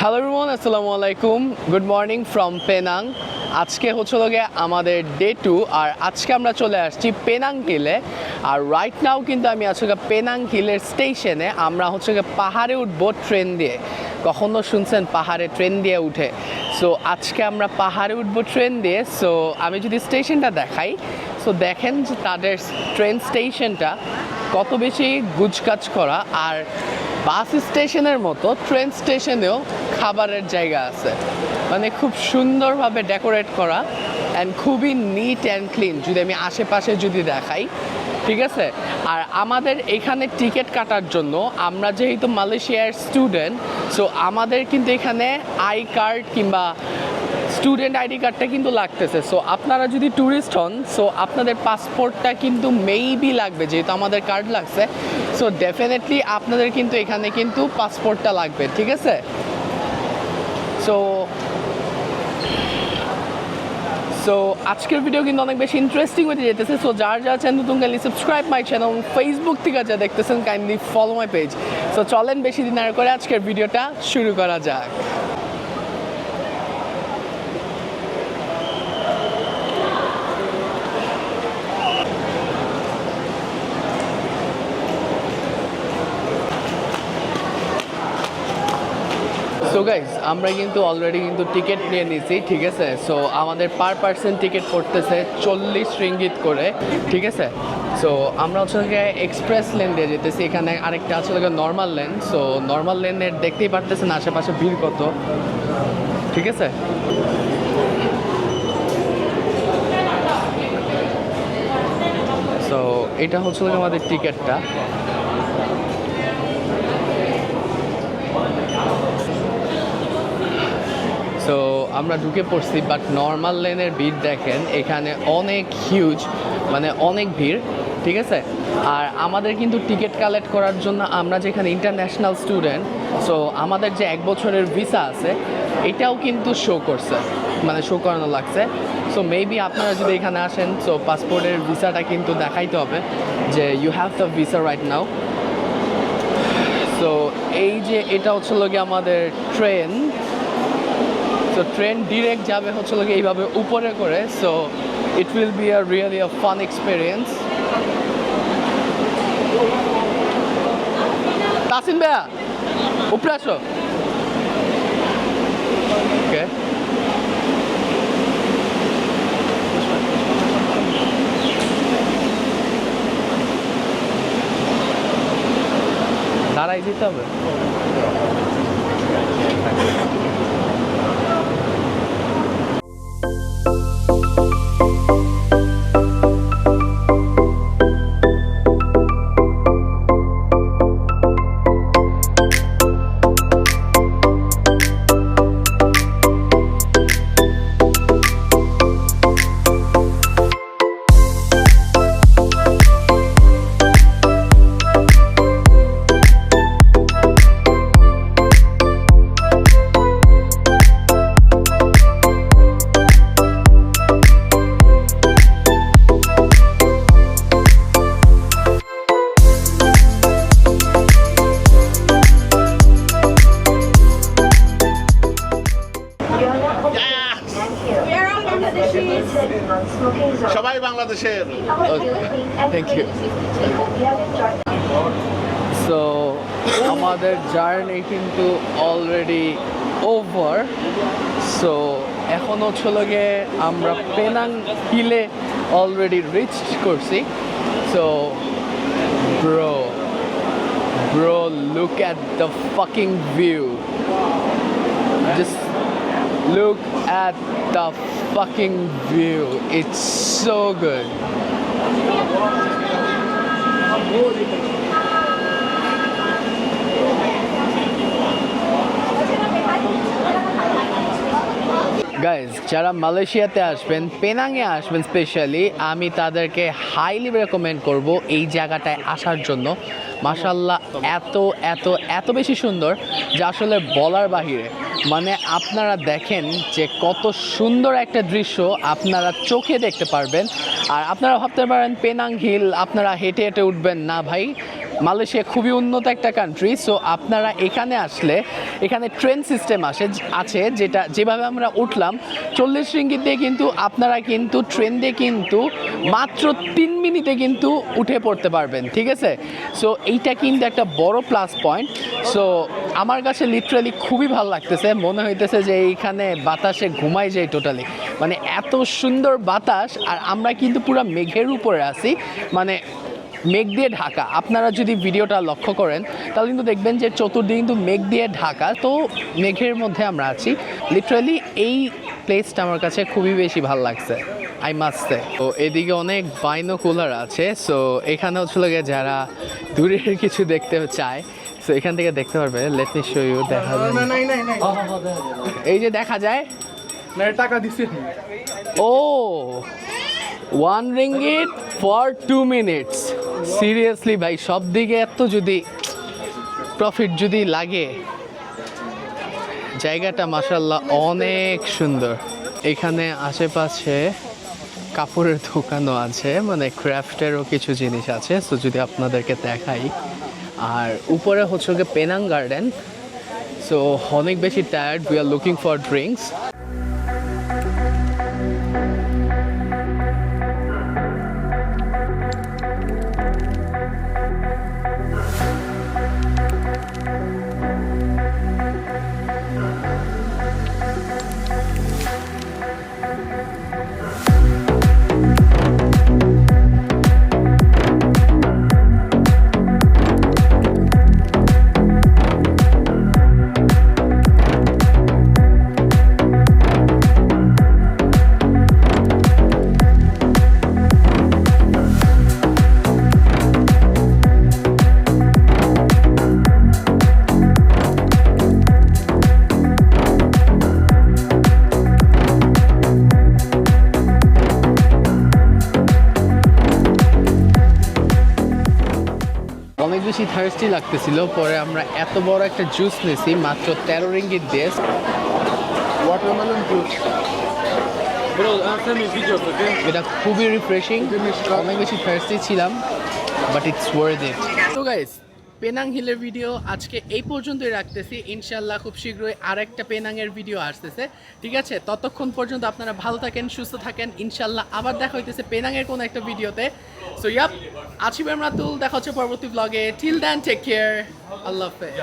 Hello Rimon আসসালামু আলাইকুম good morning from Penang আজকে হচ্ছে লোকে আমাদের ডে টু আর আজকে আমরা চলে আসছি পেনাং হিলে আর রাইট নাও কিন্তু আমি আজকে পেনাং হিলের স্টেশনে আমরা হচ্ছে পাহাড়ে উঠবো ট্রেন দিয়ে। কখনো শুনছেন পাহাড়ে ট্রেন দিয়ে উঠে। সো আজকে আমরা পাহাড়ে উঠবো ট্রেন দিয়ে। সো আমি যদি স্টেশনটা দেখাই সো দেখেন যে তাদের ট্রেন স্টেশনটা কত বেশি গুজকাজ করা। আর বাস স্টেশনের মতো ট্রেন স্টেশনেও খাবারের জায়গা আছে। মানে খুব সুন্দরভাবে ডেকোরেট করা অ্যান্ড খুবই নিট অ্যান্ড ক্লিন যদি আমি আশেপাশে যদি দেখাই, ঠিক আছে? আর আমাদের এখানে টিকিট কাটার জন্য আমরা যেহেতু মালয়েশিয়ার স্টুডেন্ট সো আমাদের কিন্তু এখানে আই কার্ড কিংবা স্টুডেন্ট আইডি কার্ডটা কিন্তু লাগতেছে। সো আপনারা যদি ট্যুরিস্ট হন সো আপনাদের পাসপোর্টটা কিন্তু মেইবি লাগবে, যেহেতু আমাদের কার্ড লাগছে। সো ডেফিনেটলি আপনাদের কিন্তু এখানে কিন্তু পাসপোর্টটা লাগবে, ঠিক আছে? সো সো আজকের ভিডিও কিন্তু অনেক বেশি ইন্টারেস্টিং হতে যেতেছে। সো যার যা চ্যানেল নতুন kindly subscribe my channel Facebook থেকে যা দেখতেছেন kindly follow my page so চলেন বেশি দিন আর করে আজকের ভিডিওটা শুরু করা যাক। সো গাইজ আমরা কিন্তু অলরেডি কিন্তু টিকিট নিয়ে নিয়েছি ঠিক আছে? সো আমাদের পার পার্সন টিকিট পড়তেছে চল্লিশ রিঙ্গিত করে, ঠিক আছে? সো আমরা হচ্ছে এক্সপ্রেস লেন দিয়ে যেতেছি, এখানে আরেকটা আছে নর্মাল লেন সো নর্মাল লেনের দেখতেই পারতেছেন আশেপাশে ভিড় কত, ঠিক আছে? সো এটা হচ্ছে আমাদের টিকিটটা সো আমরা ঢুকে পড়ছি বাট নর্মাল লেনের ভিড় দেখেন, এখানে অনেক হিউজ মানে অনেক ভিড়, ঠিক আছে? আর আমাদের কিন্তু টিকিট কালেক্ট করার জন্য আমরা যেখানে ইন্টারন্যাশনাল স্টুডেন্ট সো আমাদের যে এক বছরের ভিসা আছে, এটাও কিন্তু শো করছে মানে শো করানো লাগছে। সো মেবি আপনারা যদি এখানে আসেন সো পাসপোর্টের ভিসাটা কিন্তু দেখাইতে হবে যে you have the visa right now so এই যে এটা হচ্ছে লোকে আমাদের ট্রেন সো ট্রেন ডিরেক্ট যাবে হচ্ছে লোকে এইভাবে উপরে করে so it will be a really a fun experience Tasin ভাইয়া, উপরে আসো। ওকে দাঁড়াই দিতে হবে। বাংলাদেশের থ্যাংক ইউ সো আমাদের জার্নি কিন্তু অলরেডি ওভার সো এখন হচ্ছে গিয়ে আমরা পেনাং হিলে অলরেডি রিচ করছি। So bro bro look at the fucking view just look at the fucking view. It's so good. Guys যারা মালয়েশিয়াতে আসবেন পেনাংয়ে আসবেন স্পেশালি আমি তাদেরকে হাইলি রেকমেন্ড করব এই জায়গাটায় আসার জন্য। মাসাল্লাহ এত এত এত বেশি সুন্দর, যা আসলে বলার বাহিরে। মানে আপনারা দেখেন যে কত সুন্দর একটা দৃশ্য আপনারা চোখে দেখতে পারবেন। আর আপনারা ভাবতে পারেন, পেনাং হিল, আপনারা হেঁটে হেঁটে উঠবেন। না ভাই মালয়েশিয়া খুবই উন্নত একটা কান্ট্রি সো আপনারা এখানে আসলে, এখানে ট্রেন সিস্টেম আসে, আছে যেটা, যেভাবে আমরা উঠলাম, চল্লিশ রিঙ্গিত দিয়ে কিন্তু আপনারা কিন্তু ট্রেন দিয়ে কিন্তু মাত্র তিন মিনিটে কিন্তু উঠে পড়তে পারবেন, ঠিক আছে? সো এইটা কিন্তু একটা বড় প্লাস পয়েন্ট সো আমার কাছে লিটারালি খুবই ভালো লাগতেছে, মনে হইতেছে যে এইখানে বাতাসে ঘুমাই যায় টোটালি মানে এত সুন্দর বাতাস, আর আমরা কিন্তু পুরো মেঘের উপরে আছি মানে মেঘ দিয়ে ঢাকা। আপনারা যদি ভিডিওটা লক্ষ্য করেন তাহলে কিন্তু দেখবেন যে চতুর্দিকে কিন্তু মেঘ দিয়ে ঢাকা। তো মেঘের মধ্যে আমরা আছি। লিটারালি এই প্লেসটা আমার কাছে খুবই বেশি ভালো লাগছে আই মাস্তে তো এদিকে অনেক বাইনোকুলার আছে। সো এখানে হচ্ছিল গিয়ে যারা দূরের কিছু দেখতে চায় সো এখান থেকে দেখতে পারবে। লেট মি শো ইউ দেখা এই যে দেখা যায়। না টাকা দিছি ও one ringgit for two minutes seriously ভাই, সব দিকে এত যদি প্রফিট যদি লাগে, জায়গাটা মাসাল্লাহ অনেক সুন্দর। এখানে আশেপাশে কাপড়ের দোকানও আছে মানে ক্রাফটেরও কিছু জিনিস আছে সো যদি আপনাদেরকে দেখাই। আর উপরে হচ্ছে গিয়ে পেনাং গার্ডেন সো অনেক বেশি tired we are looking for drinks বেশি থার্স্টি লাগতেছিল পরে আমরা এত বড় একটা জুস নিয়েছি মাত্র তেরো রিঙ্গিত দিয়ে। Watermelon juice? এটা খুবই রিফ্রেশিং অনেক বেশি থার্স্টি ছিলাম বাট ইটস ওয়ার্থ ইট তো গাইস পেনাং হিলের ভিডিও আজকে এই পর্যন্তই রাখতেছি। ইনশাল্লাহ খুব শীঘ্রই আরেকটা পেনাংয়ের ভিডিও আসতেছে। ঠিক আছে ততক্ষণ পর্যন্ত আপনারা ভালো থাকেন সুস্থ থাকেন। ইনশাল্লাহ আবার দেখা হইতেছে পেনাংয়ের কোনো একটা ভিডিওতে সো ইয়াপ আছি রাতুল দেখা হচ্ছে পরবর্তী ব্লগে টিল দেন টেক কেয়ার আল্লাহ হাফেজ